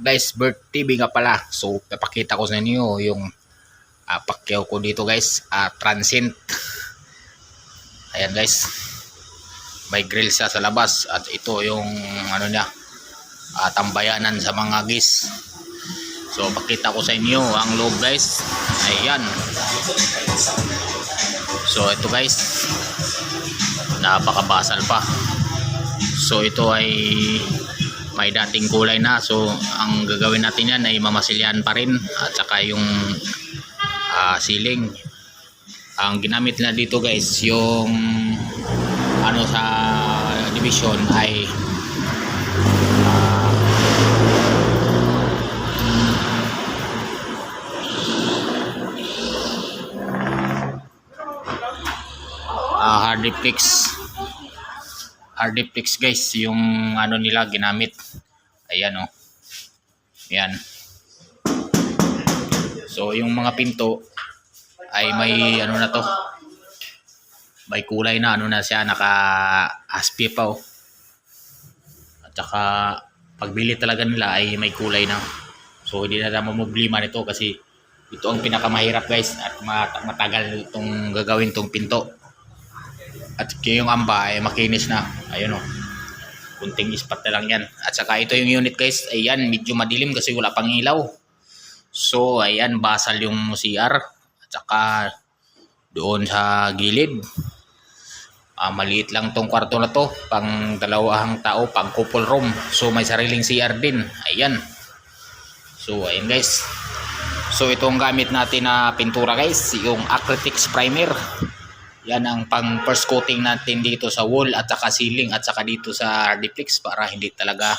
guys, birthday nga pala. So, papakita ko sa inyo yung uh, pakyaw ko dito guys. Uh, transient. Ayan guys. May grill siya sa labas. At ito yung ano niya. Uh, tambayanan sa mga gis. So, pakita ko sa inyo ang loob guys. Ayan. So, ito guys. Napakabasal pa. So, ito ay may dating kulay na. So ang gagawin natin yan ay mamasilyan pa rin at saka yung ah, ceiling. Ang ginamit na dito guys yung ano sa division ay ah, ah, hardiplex hardiplex guys. Yung ano nila ginamit. Ayan o yan so yung mga pinto ay may ano na to. May kulay na ano na siya naka aspi pa oh. At saka pagbili talaga nila ay may kulay na. So hindi na naman problema nito kasi ito ang pinakamahirap guys at mat- matagal itong gagawin tong pinto at yung amba ay makinis na. Ayun oh. Kunting ispat na lang yan. At saka ito yung unit guys. Ayan, medyo madilim kasi wala pang ilaw. So, ayan, basal yung CR. At saka doon sa gilid. Ah, maliit lang tong kwarto na to. Pang dalawang tao, pang couple room. So, may sariling CR din. Ayan. So, ayan guys. So, itong gamit natin na pintura guys. Yung Acrylics Primer. Yan ang pang first coating natin dito sa wall at saka ceiling at saka dito sa hardiplex para hindi talaga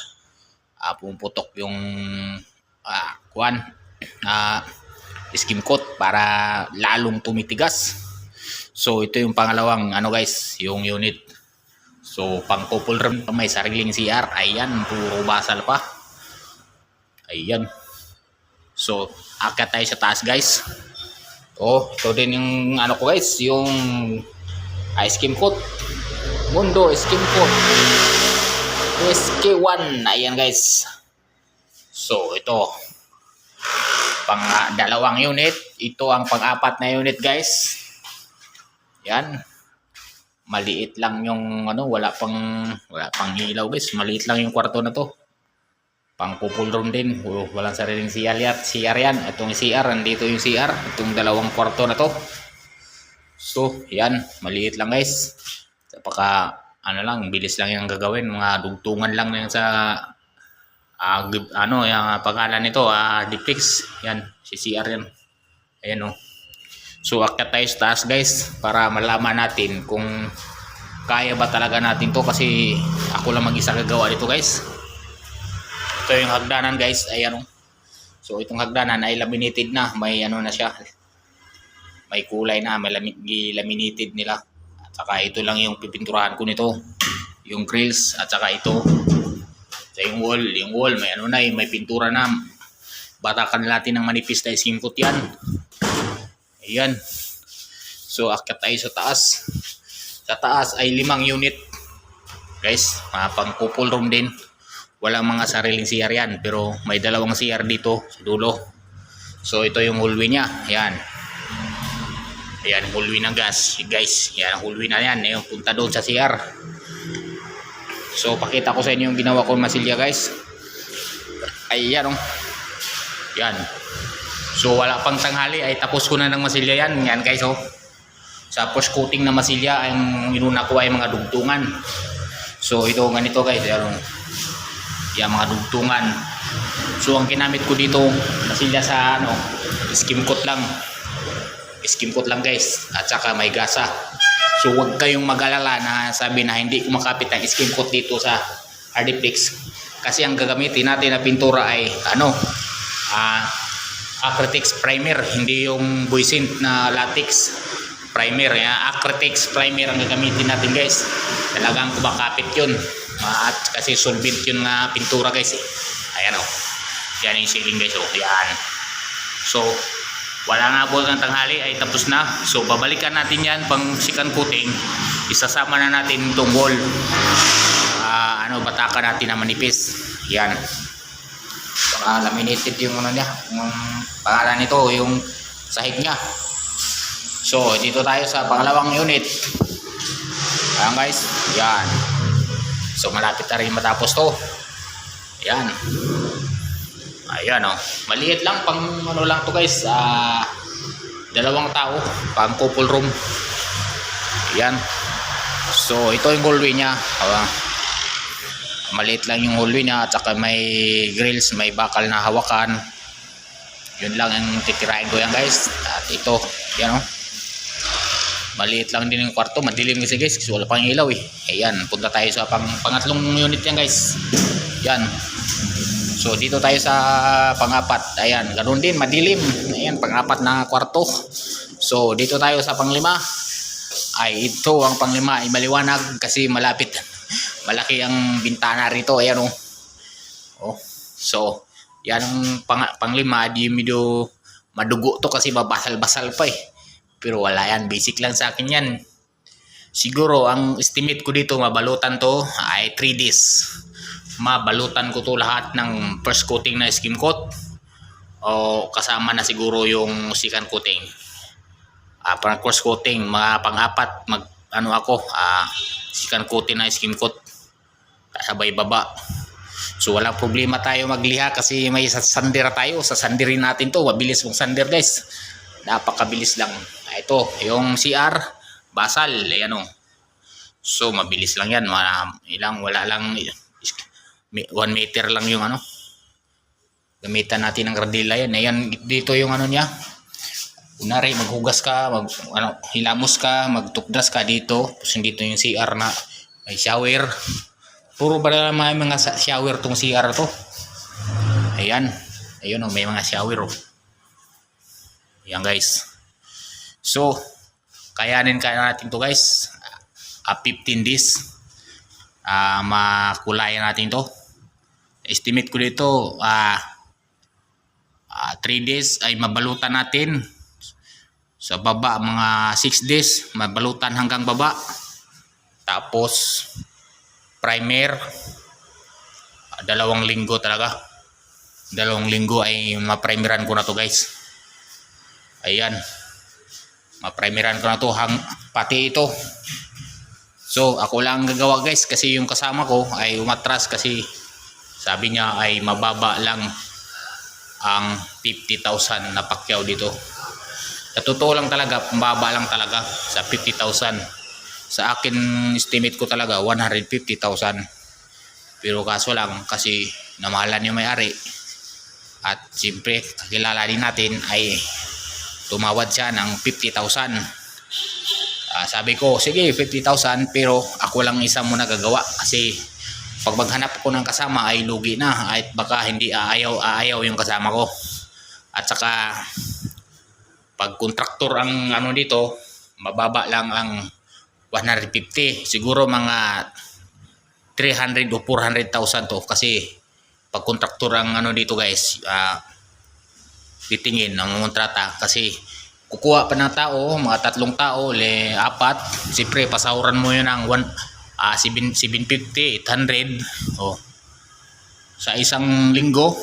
uh, pumuputok yung uh, kuan na skim coat para lalong tumitigas. So ito yung pangalawang ano guys, yung unit. So pang couple room may sariling CR. Ayan, puro basal pa. Ayan. So akyat tayo sa taas guys. Oh, ito din yung ano ko guys, yung ice cream coat. Mundo ice cream coat. SK1. Ayan guys. So, ito. Pang ah, dalawang unit. Ito ang pang-apat na unit guys. Yan. Maliit lang yung ano, wala pang wala pang ilaw guys. Maliit lang yung kwarto na to. Pang couple room din. Oh, walang sariling CR yan. CR yan. Itong CR, nandito yung CR. Itong dalawang kwarto na to. So, yan. Maliit lang guys. Paka, ano lang, bilis lang yung gagawin. Mga dugtungan lang yan sa, gib- ano, yung pangalan nito, ah, Diplex. Yan, si CR yan. Ayan o. So, akyat tayo sa taas guys. Para malaman natin kung kaya ba talaga natin to kasi ako lang mag-isa gagawa dito guys. Ito yung hagdanan guys, ayan oh. So itong hagdanan ay laminated na, may ano na siya. May kulay na, may lami, laminated nila. At saka ito lang yung pipinturahan ko nito. Yung grills at saka ito. Sa yung wall, yung wall may ano na, eh, may pintura na. Batakan natin ng manipis na isimpot yan. Ayan. So akyat tayo sa taas. Sa taas ay limang unit. Guys, mga pang couple room din walang mga sariling CR yan pero may dalawang CR dito sa dulo. So ito yung hallway niya. Yan ayan hallway ng gas. Guys yan hallway na yan. Yung punta doon sa CR so pakita ko sa inyo yung ginawa ko masilya guys. Ay yan oh. Yan. So wala pang tanghali. Ay tapos ko na ng masilya yan. Yan guys oh. Sa post coating na masilya ang inuna ko ay mga dugtungan. So ito ganito guys. Yan oh yung mga dugtungan. So ang ginamit ko dito masilya sa ano skim coat lang. Skim coat lang guys. At saka may gasa. So huwag kayong mag-alala na sabi na hindi kumakapit ang skim coat dito sa hardiplex kasi ang gagamitin natin na pintura ay ano ah acrylics primer. Hindi yung buisit na latex primer. Ya acrylics primer ang gagamitin natin guys. Talagang kumakapit yun at kasi solvent yun na pintura guys eh. ayan o oh. yan yung ceiling guys o oh. yan so wala nga po ng tanghali ay tapos na so babalikan natin yan pang second coating isasama na natin itong wall Ah, ano batakan natin na manipis yan Ah, laminated yung ano niya, yung pangalan nito, yung sahig niya. So, dito tayo sa pangalawang unit. Ayan guys, yan. So, malapit na rin matapos to. Ayan. Ayan oh. Maliit lang, pang ano lang to guys, ah, dalawang tao, pang couple room. Ayan. So, ito yung hallway niya. Ah, maliit lang yung hallway niya at saka may grills, may bakal na hawakan. Yun lang ang titirahin ko yan guys. At ito, yan oh. Maliit lang din yung kwarto, madilim kasi guys kasi wala pang ilaw eh. Ayan, punta tayo sa pang, pangatlong unit yan guys. Yan. So dito tayo sa pangapat. Ayan, ganoon din, madilim. Ayan, pangapat na kwarto. So dito tayo sa panglima. Ay ito ang panglima ay maliwanag kasi malapit. Malaki ang bintana rito. Ayan oh. Oh. So, yan ang pang, panglima, di medyo madugo to kasi babasal-basal pa eh. Pero wala yan, basic lang sa akin yan. Siguro, ang estimate ko dito, mabalutan to ay 3 days. Mabalutan ko to lahat ng first coating na skim coat. O kasama na siguro yung second coating. Ah, parang cross coating, mga pang-apat, mag, ano ako, ah, second coating na skim coat. Sabay baba. So walang problema tayo magliha kasi may sa sander tayo. Sa sanderin natin to. Mabilis mong sander guys. Napakabilis lang. Ito, yung CR, basal. Ayan o. So mabilis lang yan. Wala, ilang, wala lang. 1 meter lang yung ano. Gamitan natin ng radila yan. Ayan, dito yung ano niya. Kunwari, maghugas ka, mag, ano, hilamos ka, magtukdas ka dito. Tapos dito yung CR na may shower. Puro ba na may mga shower tong CR to? Ayan. Ayun oh, may mga shower oh. Ayan guys. So, kayanin kaya natin to guys. Uh, 15 days. Ah, makulayan natin to. Estimate ko dito, ah, 3 days ay mabalutan natin. Sa baba, mga 6 days, mabalutan hanggang baba. Tapos, primer ah, dalawang linggo talaga dalawang linggo ay maprimeran ko na to guys ayan maprimeran ko na to hang, pati ito. So ako lang ang gagawa guys kasi yung kasama ko ay umatras kasi sabi niya ay mababa lang ang 50,000 na pakyaw dito. Sa totoo lang talaga mababa lang talaga sa 50,000 sa akin estimate ko talaga 150,000 pero kaso lang kasi namahalan yung may-ari. At siyempre kakilala din natin ay tumawad siya ng 50,000 Ah, sabi ko sige 50,000 pero ako lang isa muna gagawa kasi pag maghanap ko ng kasama ay lugi na at baka hindi aayaw aayaw yung kasama ko. At saka pag kontraktor ang ano dito mababa lang ang 150 siguro mga 300 o 400,000 to kasi pag kontraktor ang ano dito guys ah titingin ng kontrata. Kasi kukuha pa ng tao mga tatlong tao le apat siyempre pasahuran mo yun ng 1 ah 7 750 800 oh sa isang linggo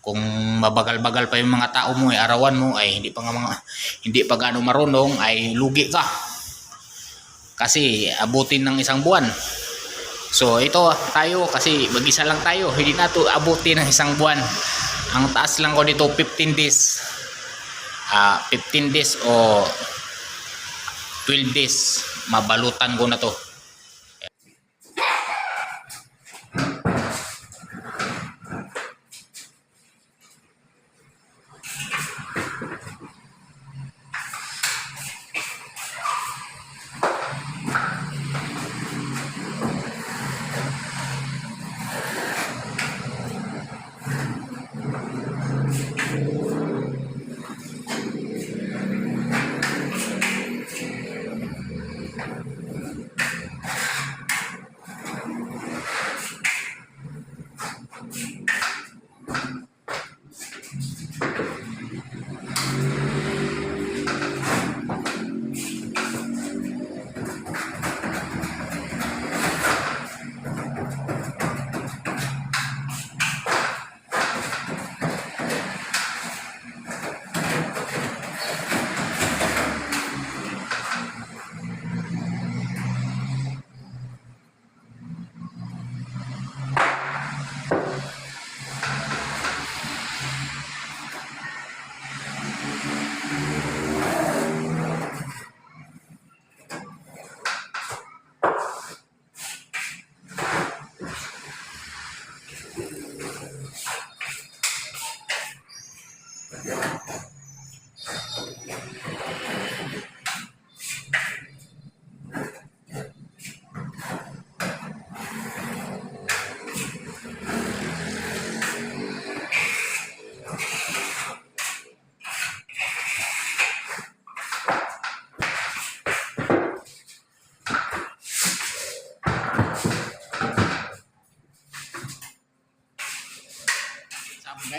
kung mabagal-bagal pa yung mga tao mo ay arawan mo ay hindi pa nga mga hindi pa gaano marunong ay lugi ka kasi abutin ng isang buwan. So ito tayo kasi mag-isa lang tayo, hindi na to abutin ng isang buwan. Ang taas lang ko dito 15 days. Ah, 15 days o 12 days mabalutan ko na to.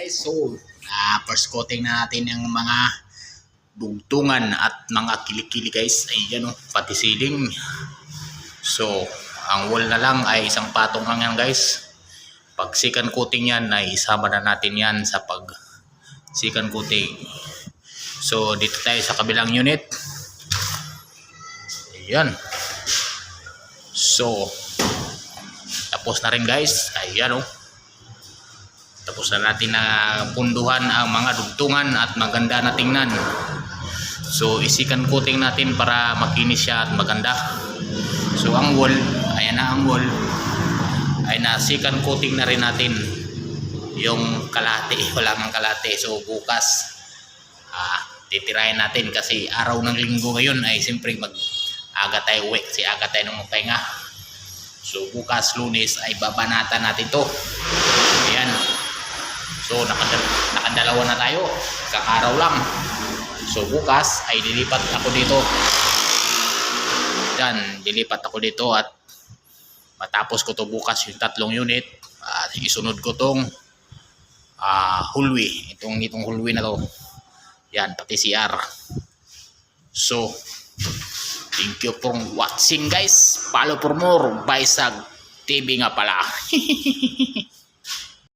guys. So, na first coating na natin yung mga dugtungan at mga kilikili guys. Ayan o, pati ceiling. So, ang wall na lang ay isang patong lang yan guys. Pag second coating yan ay isama na natin yan sa pag second coating. So, dito tayo sa kabilang unit. Ayan. So, tapos na rin guys. Ayan o. Na natin na punduhan ang mga dugtungan at maganda na tingnan. So, isikan coating natin para makinis siya at maganda. So, ang wall, ayan na ang wall, ay nasikan coating na rin natin yung kalate. Wala mang kalate. So, bukas, ah, titirahin natin kasi araw ng linggo ngayon ay siyempre mag aga tayo uwi kasi aga tayo nung magpahinga. So, bukas lunes ay babanatan natin to. So, nakadal- nakadalawa na tayo. Isang lang. So, bukas ay dilipat ako dito. Yan, dilipat ako dito at matapos ko to bukas yung tatlong unit at isunod ko tong ah hulwi. Itong, itong hulwi na to. Yan, pati CR. So, thank you for watching guys. Follow for more. Baisag TV nga pala.